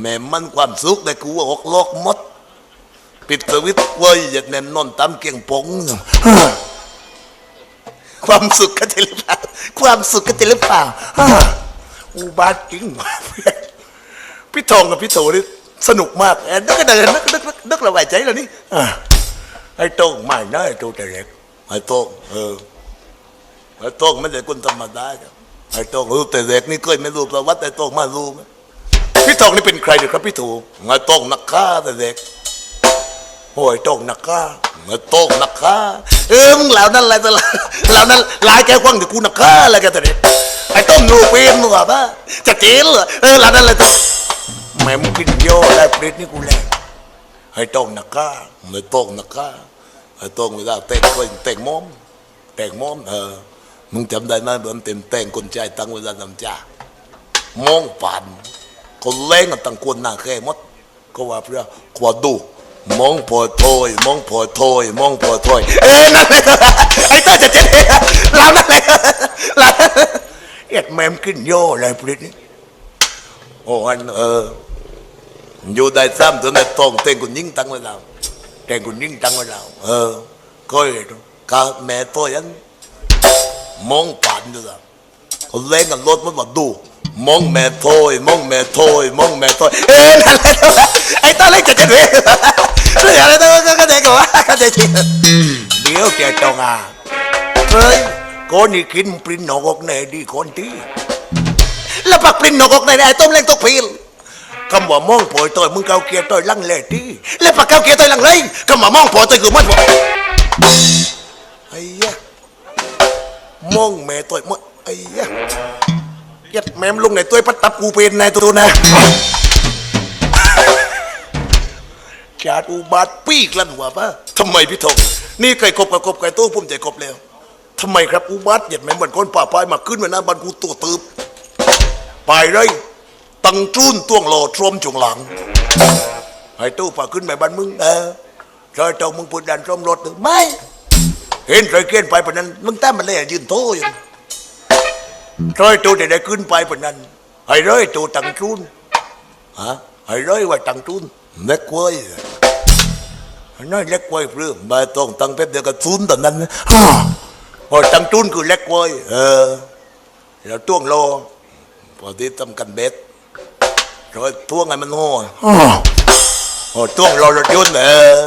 แม่มันความสุขแต่กูออกโลกมด ปิดสวิตช์เว้ยอย่าแนมนอนตามเกียงปงความสุขกันจะหรือเปล่าความสุขกันจะหรือเปล่าอุบาทจริงว่ะเพื่อนพี่ทองกับพี่โถนี่สนุกมากแอนนึกก็เดินนึกนึกนึกนึกระบายใจแล้วนี่ไอ้โต้งไม่นะไอ้โต้งแต่เล็กไอ้โต้งเออไอ้โต้งไม่ใช่คนธรรมดาไอ้โต้งรู้แต่เด็กนี่เคยไม่รู้ประวัติไอ้โต้งมารู้ไหม พี่ทองนี่เป็นใครเดี๋ยวครับพี่ถไอ้โต้งนักฆ่าแต่เด็กโอ้ยโต้งนักฆ่าเมื่อโต้งนักฆ่าเออมึงเหล่านั้นอะไรตัวละเหล่านั้นลายแกกว้างแต่กูนักฆ่าอะไรกันแต่เด็กไอ้ต้มนูเป็นมึงว่าปะจะเจ๊เหรอเออเหล่านั้นอะไรตัวแม่มึงกินโย่ได้เปรตนี่กูแรงไอ้โต้งนักฆ่าเมื่อโต้งนักฆ่าไอ้โต้งเวลาแต่งก็แต่งม้อมแต่งม้อมเออมึงจำได้ไหมเบิ่มเต็มแต่งคนใจตั้งเวลาทำจ้ามองผ่น คนเล่งกันตั้งกวนหน้าแค่มดก็ว่าเพื่อขวาดูมองพอโทยมองพอโทยมองพอโทยเอ้นั่นเลยไอ้เต้าจะเจ๊เรานั่นเลยเราเอ็ดแมมขึ้นโย่อะไรพลิตนี่โอ้อันเอออยู่ได้ซ้ำตัวในตองเต็งคุณยิ่งตั้งไว้เราเต็งคุณยิ่งตั้งไว้เราเออก็เห็นกาแม่ตัวยันมองผ่านดูละคนเล่นกันรถมันมาดู มองแม่โทยมองแม่โทยมองแม่โทยเอ้ยนั่นแหละไอ้ตาเล็กจะเจ็บเลยเรื่องอะไรตัวก็ก็เด็กว่าก็เด็กเดี๋ยวแกจองอะเฮ้ยคนนี่กินปรินนกอกแน่ดีคนที่แล้วปักปรินนกอกแน่ไอ้ต้มเล่นตกพิลคำว่ามองโผล่ตัวมึงเกาเกียร์ตัวลังเลที่แล้วปักเกาเกียร์ตัวลังเลยคำว่ามองโผล่ตัวคือมัน มมลงในตัวพัดตับกูเป็นนายตัวนะจาดอุบาทปีกลั่นหัวปะทำไมพี่ทงนี่ไก่กบกับกบไก่ตู้พุ่มใจกบแล้วทำไมครับอุบาทเหยียดแมมเหมือนคนป่าปลายมาขึ้นมาหน้าบันกูตัวตืบไปเลยตังจุ้นต้วงโลทรมจงหลังไอ้ตู้ป่าขึ้นไปบันมึงเออรอยเจ้ามึงพูดดันทรมรถหรือไม่เห็นไรเกี้ยนไปปะนั้นมึงแต้มมันเลยยืนโตอยู่ ร้อยตัวจะได้ขึ้นไปปนนั้นให้ร้อยตัวตังจุนฮะให้ร้อยว่าตังจุนเล็กเว้ยน้อยเล็กเว้ยเพื่อมาต้องตังเป๊บเดียวก็ซุนตอนนั้นนะฮ่าพอตังจุนคือเล็กเว้ยเออแล้วต้วงโลพอที่ทำกันเบ็ดร้อยต้วงไงมันโง่ฮ่าพอต้วงโลรถยนต์เออ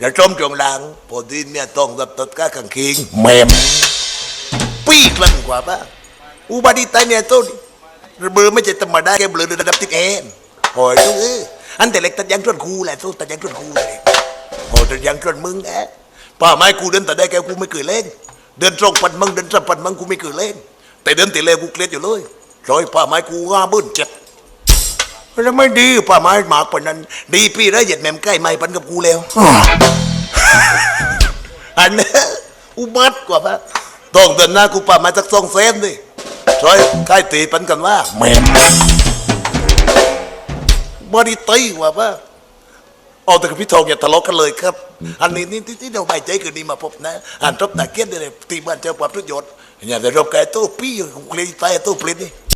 แล้วจมจงหลังพอที่เนี่ยต้องรับตัดก้าขังคิงแมมปีกลันกว่าปะ อุบัติเหตุเนี่ยต้นเบอร์ไม่ใช่ธรรมดาแกเบลอระดับติดเองโอ้ยทุกเอ้ยอันแต่เล็กตัดยังชวนคูแหละต้นตัดยังชวนคูเลยโอ้ตัดยังชวนมึงแอะป่าไม้กูเดินแต่ได้แกกูไม่เคยเล่น เดินตรงปันมึงเดินสัมปันมึงกูไม่เคยเล่น แต่เดินติเลกูเกลียดอยู่เลยร้อยป่าไม้กูห้าบื้นเจ็ดแล้วไม่ดีป่าไม้หมากปนนั้น ดีพี่ได้เหยียดแม่มใกล้ไม้ปันกับกูแล้วอันนี้อุบัติกว่าปะต้องเดินหน้ากูป่ามาจากสองเซนดิ ซอยใกล้ตีปันกันว่าแม่มบริตีกว่าปะเอาแต่กับพี่ทองอย่าทะเลาะกันเลยครับ อันนี้นี่ที่ที่เราใบใจคืนนี้มาพบนะอ่านรบตะเกียบได้เลยตีบ้านเจ้าความประโยชน์อย่าได้รบไก่ตู้ปี้ของเคลียร์ไปตู้ปลิ้นนี่